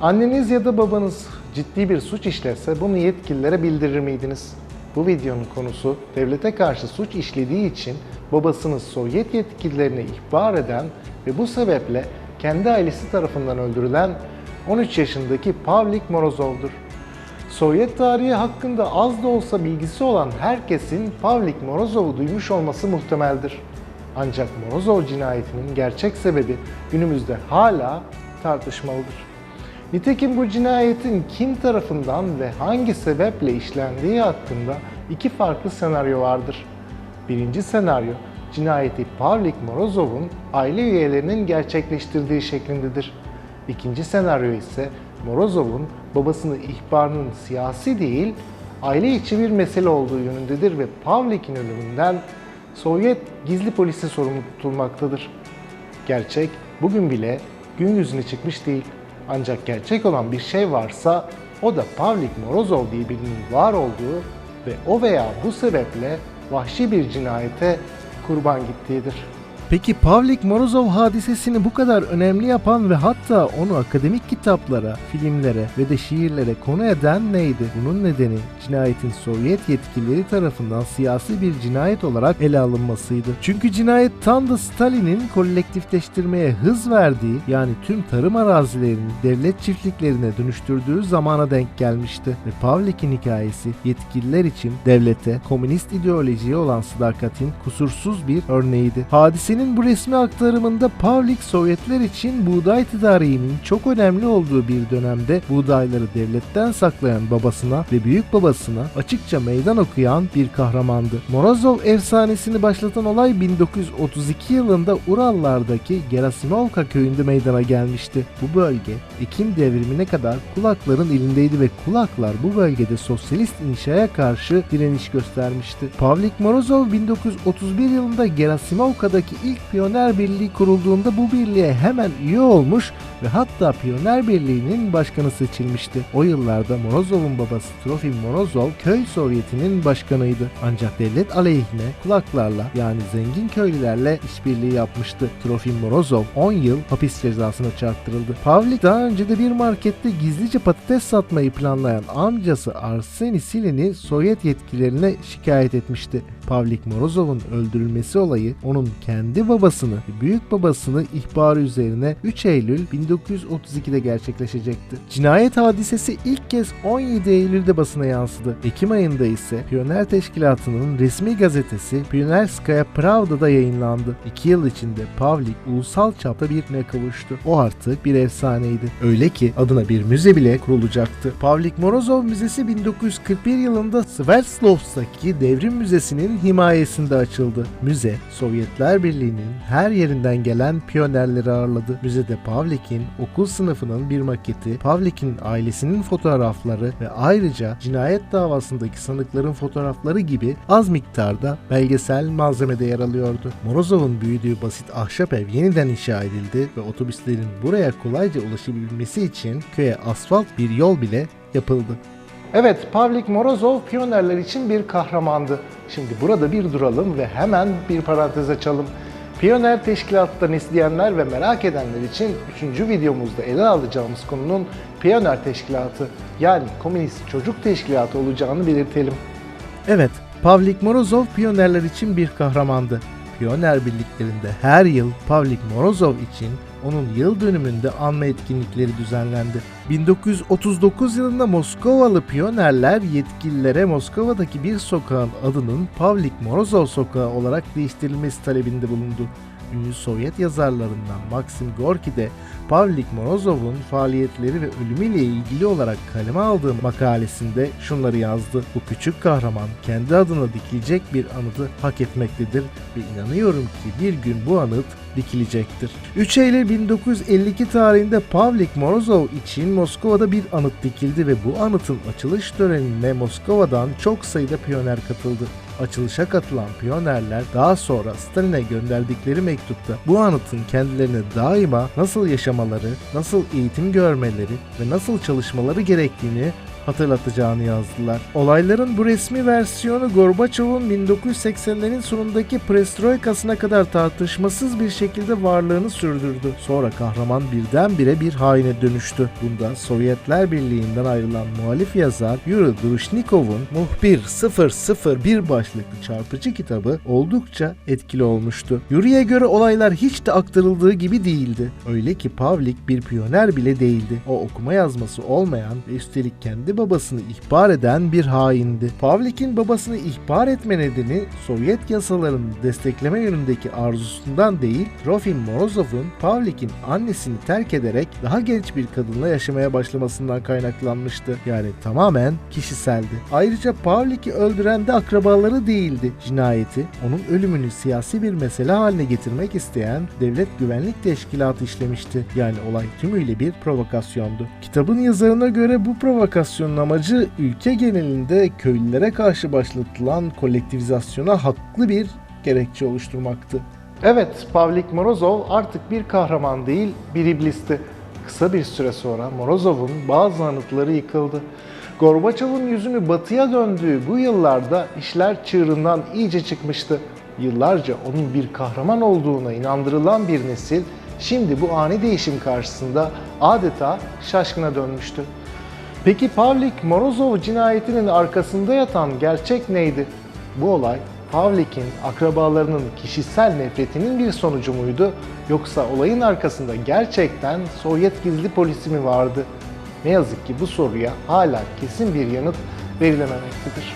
Anneniz ya da babanız ciddi bir suç işlese bunu yetkililere bildirir miydiniz? Bu videonun konusu devlete karşı suç işlediği için babasını Sovyet yetkililerine ihbar eden ve bu sebeple kendi ailesi tarafından öldürülen 13 yaşındaki Pavlik Morozov'dur. Sovyet tarihi hakkında az da olsa bilgisi olan herkesin Pavlik Morozov'u duymuş olması muhtemeldir. Ancak Morozov cinayetinin gerçek sebebi günümüzde hala tartışmalıdır. Nitekim bu cinayetin kim tarafından ve hangi sebeple işlendiği hakkında iki farklı senaryo vardır. Birinci senaryo, cinayeti Pavlik Morozov'un aile üyelerinin gerçekleştirdiği şeklindedir. İkinci senaryo ise Morozov'un babasını ihbarının siyasi değil, aile içi bir mesele olduğu yönündedir ve Pavlik'in ölümünden Sovyet gizli polisi sorumlu tutulmaktadır. Gerçek bugün bile gün yüzüne çıkmış değil. Ancak gerçek olan bir şey varsa o da Pavlik Morozov diye birinin var olduğu ve o veya bu sebeple vahşi bir cinayete kurban gittiğidir. Peki Pavlik Morozov hadisesini bu kadar önemli yapan ve hatta onu akademik kitaplara, filmlere ve de şiirlere konu eden neydi? Bunun nedeni cinayetin Sovyet yetkilileri tarafından siyasi bir cinayet olarak ele alınmasıydı. Çünkü cinayet tam da Stalin'in kolektifleştirmeye hız verdiği yani tüm tarım arazilerini devlet çiftliklerine dönüştürdüğü zamana denk gelmişti. Ve Pavlik'in hikayesi yetkililer için devlete, komünist ideolojiye olan sadakatin kusursuz bir örneğiydi. Hadisenin bu resmi aktarımında Pavlik Sovyetler için buğday tedarikinin çok önemli olduğu bir dönemde buğdayları devletten saklayan babasına ve büyük babasına açıkça meydan okuyan bir kahramandı. Morozov efsanesini başlatan olay 1932 yılında Urallardaki Gerasimovka köyünde meydana gelmişti. Bu bölge Ekim devrimine kadar kulakların elindeydi ve kulaklar bu bölgede sosyalist inşaya karşı direniş göstermişti. Pavlik Morozov 1931 yılında Gerasimovka'daki ilk Piyoner Birliği kurulduğunda bu birliğe hemen üye olmuş ve hatta Piyoner Birliği'nin başkanı seçilmişti. O yıllarda Morozov'un babası Trofim Morozov köy Sovyeti'nin başkanıydı. Ancak devlet aleyhine kulaklarla yani zengin köylülerle işbirliği yapmıştı. Trofim Morozov 10 yıl hapis cezasına çarptırıldı. Pavlik daha önce de bir markette gizlice patates satmayı planlayan amcası Arseni Silin'i Sovyet yetkililerine şikayet etmişti. Pavlik Morozov'un öldürülmesi olayı onun kendi babasını ve büyük babasını ihbarı üzerine 3 Eylül 1932'de gerçekleşecekti. Cinayet hadisesi ilk kez 17 Eylül'de basına yansıdı. Ekim ayında ise Piyoner Teşkilatı'nın resmi gazetesi Piyonerskaya Pravda'da yayınlandı. 2 yıl içinde Pavlik ulusal çapta bir ne kavuştu. O artık bir efsaneydi. Öyle ki adına bir müze bile kurulacaktı. Pavlik Morozov Müzesi 1941 yılında Sverdlovsk'taki Devrim Müzesi'nin himayesinde açıldı. Müze, Sovyetler Birliği'nin her yerinden gelen piyonerleri ağırladı. Müzede Pavlik'in okul sınıfının bir maketi, Pavlik'in ailesinin fotoğrafları ve ayrıca cinayet davasındaki sanıkların fotoğrafları gibi az miktarda belgesel malzemede yer alıyordu. Morozov'un büyüdüğü basit ahşap ev yeniden inşa edildi ve otobüslerin buraya kolayca ulaşabilmesi için köye asfalt bir yol bile yapıldı. Evet, Pavlik Morozov Piyonerler için bir kahramandı. Şimdi burada bir duralım ve hemen bir parantez açalım. Piyoner Teşkilatı'ndan izleyenler ve merak edenler için 3. videomuzda ele alacağımız konunun Piyoner Teşkilatı yani Komünist Çocuk Teşkilatı olacağını belirtelim. Evet, Pavlik Morozov Piyonerler için bir kahramandı. Piyoner birliklerinde her yıl Pavlik Morozov için onun yıl dönümünde anma etkinlikleri düzenlendi. 1939 yılında Moskovalı Piyonerler yetkililere Moskova'daki bir sokağın adının Pavlik Morozov Sokağı olarak değiştirilmesi talebinde bulundu. Ünlü Sovyet yazarlarından Maxim Gorki de Pavlik Morozov'un faaliyetleri ve ölümüyle ilgili olarak kaleme aldığı makalesinde şunları yazdı. Bu küçük kahraman kendi adına dikilecek bir anıtı hak etmektedir ve inanıyorum ki bir gün bu anıt dikilecektir. 3 Eylül 1952 tarihinde Pavlik Morozov için Moskova'da bir anıt dikildi ve bu anıtın açılış törenine Moskova'dan çok sayıda piyoner katıldı. Açılışa katılan piyonerler daha sonra Stalin'e gönderdikleri mektupta bu anıtın kendilerine daima nasıl yaşamaları, nasıl eğitim görmeleri ve nasıl çalışmaları gerektiğini hatırlatacağını yazdılar. Olayların bu resmi versiyonu Gorbaçov'un 1980'lerin sonundaki perestroikasına kadar tartışmasız bir şekilde varlığını sürdürdü. Sonra kahraman birdenbire bir haine dönüştü. Bunda Sovyetler Birliği'nden ayrılan muhalif yazar Yuri Drushnikov'un Muhbir 001 başlıklı çarpıcı kitabı oldukça etkili olmuştu. Yuri'ye göre olaylar hiç de aktarıldığı gibi değildi. Öyle ki Pavlik bir piyoner bile değildi. O okuma yazması olmayan ve üstelik kendi babasını ihbar eden bir haindi. Pavlik'in babasını ihbar etme nedeni Sovyet yasalarını destekleme yönündeki arzusundan değil, Trofim Morozov'un Pavlik'in annesini terk ederek daha genç bir kadınla yaşamaya başlamasından kaynaklanmıştı. Yani tamamen kişiseldi. Ayrıca Pavlik'i öldüren de akrabaları değildi. Cinayeti, onun ölümünü siyasi bir mesele haline getirmek isteyen Devlet Güvenlik Teşkilatı işlemişti. Yani olay tümüyle bir provokasyondu. Kitabın yazarına göre bu provokasyonun amacı ülke genelinde köylülere karşı başlatılan kolektivizasyona haklı bir gerekçe oluşturmaktı. Evet, Pavlik Morozov artık bir kahraman değil, bir iblisti. Kısa bir süre sonra Morozov'un bazı anıtları yıkıldı. Gorbaçov'un yüzünü batıya döndüğü bu yıllarda işler çığırından iyice çıkmıştı. Yıllarca onun bir kahraman olduğuna inandırılan bir nesil şimdi bu ani değişim karşısında adeta şaşkına dönmüştü. Peki Pavlik Morozov cinayetinin arkasında yatan gerçek neydi? Bu olay Pavlik'in akrabalarının kişisel nefretinin bir sonucu muydu yoksa olayın arkasında gerçekten Sovyet gizli polisi mi vardı? Ne yazık ki bu soruya hala kesin bir yanıt verilememektedir.